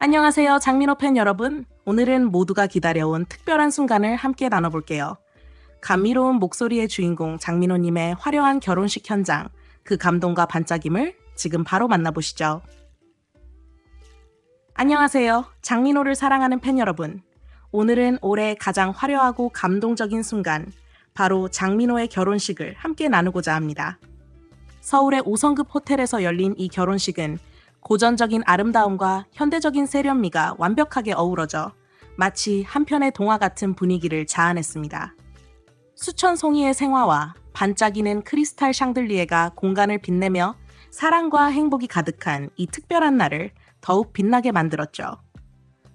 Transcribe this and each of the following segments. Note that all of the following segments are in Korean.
안녕하세요. 장민호 팬 여러분. 오늘은 모두가 기다려온 특별한 순간을 함께 나눠볼게요. 감미로운 목소리의 주인공 장민호님의 화려한 결혼식 현장, 그 감동과 반짝임을 지금 바로 만나보시죠. 안녕하세요. 장민호를 사랑하는 팬 여러분. 오늘은 올해 가장 화려하고 감동적인 순간, 바로 장민호의 결혼식을 함께 나누고자 합니다. 서울의 5성급 호텔에서 열린 이 결혼식은 고전적인 아름다움과 현대적인 세련미가 완벽하게 어우러져 마치 한 편의 동화 같은 분위기를 자아냈습니다. 수천 송이의 생화와 반짝이는 크리스탈 샹들리에가 공간을 빛내며 사랑과 행복이 가득한 이 특별한 날을 더욱 빛나게 만들었죠.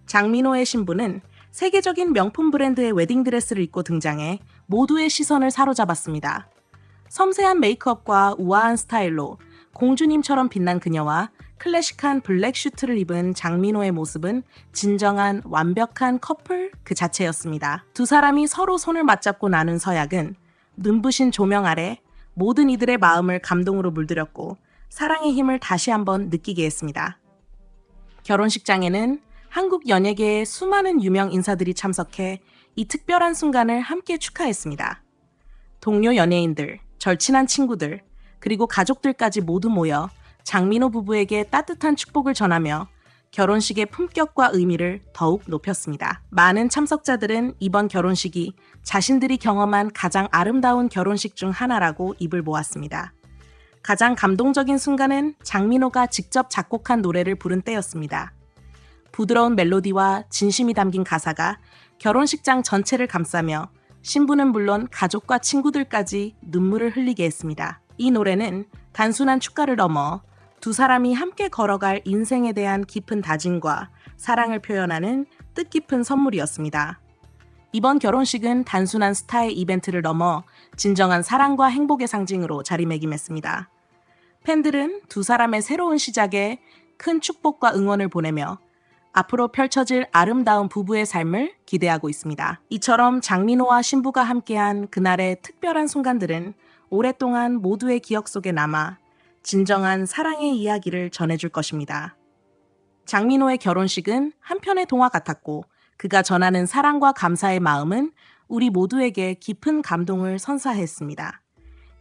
장민호의 신부는 세계적인 명품 브랜드의 웨딩드레스를 입고 등장해 모두의 시선을 사로잡았습니다. 섬세한 메이크업과 우아한 스타일로 공주님처럼 빛난 그녀와 클래식한 블랙 슈트를 입은 장민호의 모습은 진정한 완벽한 커플 그 자체였습니다. 두 사람이 서로 손을 맞잡고 나눈 서약은 눈부신 조명 아래 모든 이들의 마음을 감동으로 물들였고 사랑의 힘을 다시 한번 느끼게 했습니다. 결혼식장에는 한국 연예계의 수많은 유명 인사들이 참석해 이 특별한 순간을 함께 축하했습니다. 동료 연예인들, 절친한 친구들, 그리고 가족들까지 모두 모여 장민호 부부에게 따뜻한 축복을 전하며 결혼식의 품격과 의미를 더욱 높였습니다. 많은 참석자들은 이번 결혼식이 자신들이 경험한 가장 아름다운 결혼식 중 하나라고 입을 모았습니다. 가장 감동적인 순간은 장민호가 직접 작곡한 노래를 부른 때였습니다. 부드러운 멜로디와 진심이 담긴 가사가 결혼식장 전체를 감싸며 신부는 물론 가족과 친구들까지 눈물을 흘리게 했습니다. 이 노래는 단순한 축가를 넘어 두 사람이 함께 걸어갈 인생에 대한 깊은 다짐과 사랑을 표현하는 뜻깊은 선물이었습니다. 이번 결혼식은 단순한 스타의 이벤트를 넘어 진정한 사랑과 행복의 상징으로 자리매김했습니다. 팬들은 두 사람의 새로운 시작에 큰 축복과 응원을 보내며 앞으로 펼쳐질 아름다운 부부의 삶을 기대하고 있습니다. 이처럼 장민호와 신부가 함께한 그날의 특별한 순간들은 오랫동안 모두의 기억 속에 남아 진정한 사랑의 이야기를 전해줄 것입니다. 장민호의 결혼식은 한편의 동화 같았고 그가 전하는 사랑과 감사의 마음은 우리 모두에게 깊은 감동을 선사했습니다.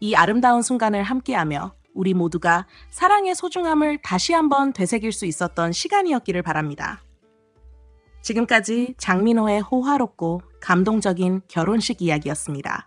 이 아름다운 순간을 함께하며 우리 모두가 사랑의 소중함을 다시 한번 되새길 수 있었던 시간이었기를 바랍니다. 지금까지 장민호의 호화롭고 감동적인 결혼식 이야기였습니다.